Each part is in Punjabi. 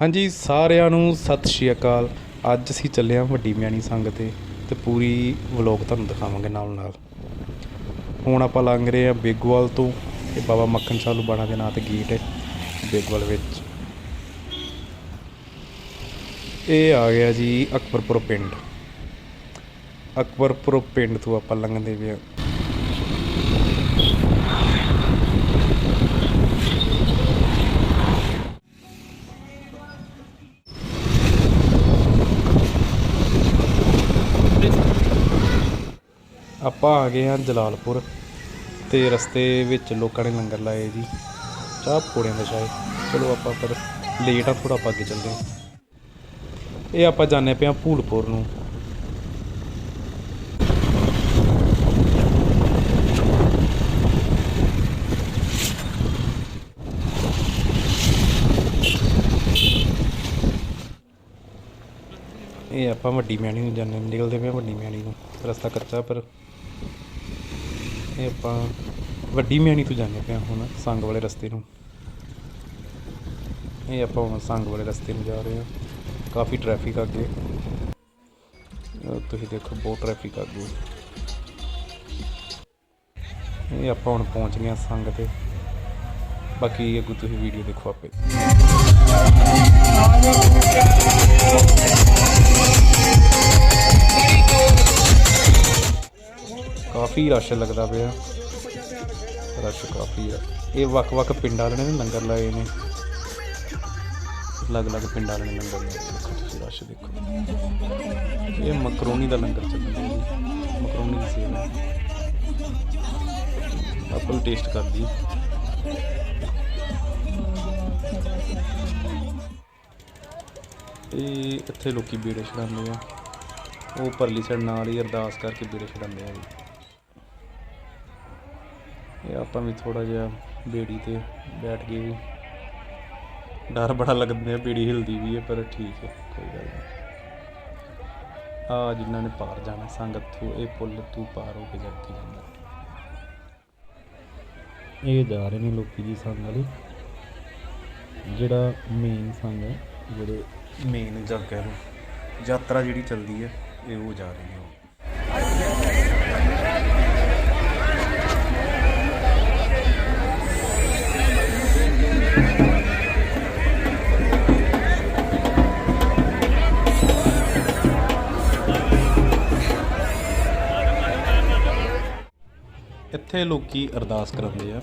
ਹਾਂਜੀ, ਸਾਰਿਆਂ ਨੂੰ ਸਤਿ ਸ਼੍ਰੀ ਅਕਾਲ। ਅੱਜ ਅਸੀਂ ਚੱਲੇ ਹਾਂ ਵੱਡੀ ਮਿਆਣੀ ਸੰਗ ਤੇ ਤੇ ਪੂਰੀ ਵਲੌਗ ਤੁਹਾਨੂੰ ਦਿਖਾਵਾਂਗੇ ਨਾਲ ਨਾਲ। ਹੁਣ ਆਪਾਂ ਲੰਘ ਰਹੇ ਹਾਂ ਬੇਗਵਾਲ ਤੋਂ ਇਹ ਬਾਬਾ ਮੱਖਣ ਸਾਹ ਲੁਬਾਣਾ ਦੇ ਨਾਂ ਤੇ ਗੇਟ ਹੈ ਬੇਗਵਾਲ ਵਿੱਚ। ਇਹ ਆ ਗਿਆ ਜੀ ਅਕਬਰਪੁਰ ਪਿੰਡ। ਅਕਬਰਪੁਰ ਪਿੰਡ ਤੋਂ ਆਪਾਂ ਲੰਘਦੇ ਪਏ ਹਾਂ। ਆਪਾਂ ਆ ਗਏ ਹਾਂ ਜਲਾਲਪੁਰ ਤੇ ਰਸਤੇ ਵਿੱਚ ਲੋਕਾਂ ਨੇ ਲੰਗਰ ਲਾਏ ਜੀ। ਚਾਹ ਪਕੌੜਿਆਂ ਦਾ ਸ਼ਾਇਦ ਚਲੋ ਆਪਾਂ ਪਰ ਲੇਟ ਆ ਥੋੜਾ ਆਪਾਂ ਅੱਗੇ ਚੱਲਦੇ ਹਾਂ। ਇਹ ਆਪਾਂ ਜਾਣੇ ਪਿਆ ਭੂਲਪੁਰ ਨੂੰ। ਇਹ ਆਪਾਂ ਵੱਡੀ ਮਿਆਣੀ ਨੂੰ ਜਾਂਦੇ ਨਿਕਲਦੇ ਪਏ ਹਾਂ ਵੱਡੀ ਮਿਆਣੀ ਨੂੰ, ਰਸਤਾ ਕੱਚਾ ਪਰ ਇਹ ਆਪਾਂ ਵੱਡੀ ਮਿਆਣੀ ਤੋਂ ਜਾਂਦੇ ਪਿਆ ਹੁਣ, ਸੰਗ ਵਾਲੇ ਰਸਤੇ ਨੂੰ। ਇਹ ਆਪਾਂ ਹੁਣ ਸੰਗ ਵਾਲੇ ਰਸਤੇ ਨੂੰ ਜਾ ਰਹੇ ਹਾਂ। ਕਾਫੀ ਟ੍ਰੈਫਿਕ ਅੱਗੇ। ਤੁਸੀਂ ਦੇਖੋ, ਬਹੁਤ ਟ੍ਰੈਫਿਕ ਅੱਗੇ। ਇਹ ਆਪਾਂ ਹੁਣ ਪਹੁੰਚ ਗਏ ਹਾਂ ਸੰਗ ਤੇ। ਬਾਕੀ ਅੱਗੋਂ ਤੁਸੀਂ ਵੀਡੀਓ ਦੇਖੋ ਆਪੇ। ਕਾਫੀ ਰਸ਼ ਲੱਗਦਾ ਪਿਆ। ਰਸ਼ ਕਾਫੀ ਆ। ਇਹ ਵੱਖ-ਵੱਖ ਪਿੰਡਾਂ ਵਾਲਿਆਂ ਨੇ ਵੀ ਲੰਗਰ ਲਾਏ ਨੇ। ਅਲੱਗ-ਅਲੱਗ ਪਿੰਡਾਂ ਵਾਲਿਆਂ ਨੇ ਲੰਗਰ ਲਾਏ ਤੁਸੀਂ ਰਸ਼ ਦੇਖੋ। ਇਹ ਮਕਰੋਨੀ ਦਾ ਲੰਗਰ ਚੱਲਦਾ ਰਿਹਾ ਮਕਰੋਨੀ ਦੀ ਸੇਵਾ। ਆਪਾਂ ਟੇਸਟ ਕਰਦੀ। ਇਹ ਇੱਥੇ ਲੋਕੀ ਬੇੜੇ ਛਡਾਉਂਦੇ ਆ। ਉਹ ਪਰਲੀ ਸਾਈਡ ਨਾਲ ਹੀ ਅਰਦਾਸ ਕਰਕੇ ਬੇੜੇ ਛਡਾਉਂਦੇ ਆ ਜੀ। ਇਹ ਆਪਾਂ ਵੀ ਥੋੜਾ ਜਿਹਾ ਬੇੜੀ ਤੇ ਬੈਠ ਗਏ ਵੀ ਡਰ ਬੜਾ ਲੱਗਦਾ ਬੇੜੀ ਹਿਲਦੀ ਵੀ ਹੈ, ਪਰ ਠੀਕ ਹੈ, ਕੋਈ ਗੱਲ ਨਹੀਂ। ਆ ਜਿਨ੍ਹਾਂ ਨੇ ਪਾਰ ਜਾਣਾ, ਸੰਗਤ ਤੋਂ ਇਹ ਪੁੱਲ ਤੋਂ ਪਾਰ ਹੋ ਕੇ ਜਾ ਕੇ ਜਾਂਦਾ। ਇਹ ਜਾ ਰਹੇ ਨੇ ਲੋਕੀ ਜੀ ਸੰਗ ਵਾਲੇ। ਜਿਹੜਾ ਮੇਨ ਸੰਗ ਹੈ, ਜਿਹੜੇ ਮੇਨ ਜਾਂ ਕਹਿ ਲਓ ਯਾਤਰਾ ਜਿਹੜੀ ਚੱਲਦੀ ਹੈ, ਇਹ ਉਹ ਜਾ ਰਹੀ ਹੈ ਇੱਥੇ ਲੋਕੀ ਅਰਦਾਸ ਕਰਾਉਂਦੇ ਆ।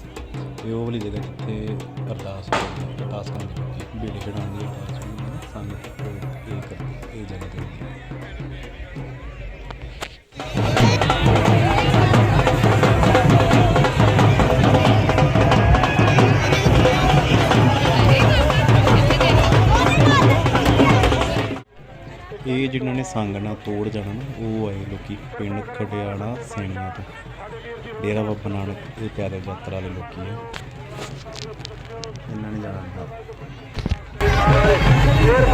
ਇਹ ਉਹ ਵਾਲੀ ਜਗ੍ਹਾ ਜਿੱਥੇ ਅਰਦਾਸ ਹੁੰਦੀ ਅਰਦਾਸ ਕਰਦੇ ਦੇ ਲੋਕੀ ਬੇੜੇ ਸੰਗਤ ਉਹ ਇਹ ਜਗ੍ਹਾ ਤੇ ਇਹ ਜਿਨ੍ਹਾਂ ਨੇ ਸੰਗਣਾ ਤੋੜ ਜਾਣਾ ਨਾ, ਉਹ ਆਏ ਲੋਕੀ ਪਿੰਡ ਖੜਿਆਣਾ ਸੈਣੀਆਂ ਤੋਂ। ਡੇਰਾ ਬਾਬਾ ਨਾਨਕ, ਇਹ ਪਿਆਰੇ ਯਾਤਰਾ ਵਾਲੇ ਲੋਕੀ ਆ। ਇਹਨਾਂ ਨੇ ਜਾਣਾ। ਹੁੰਦਾ பேர்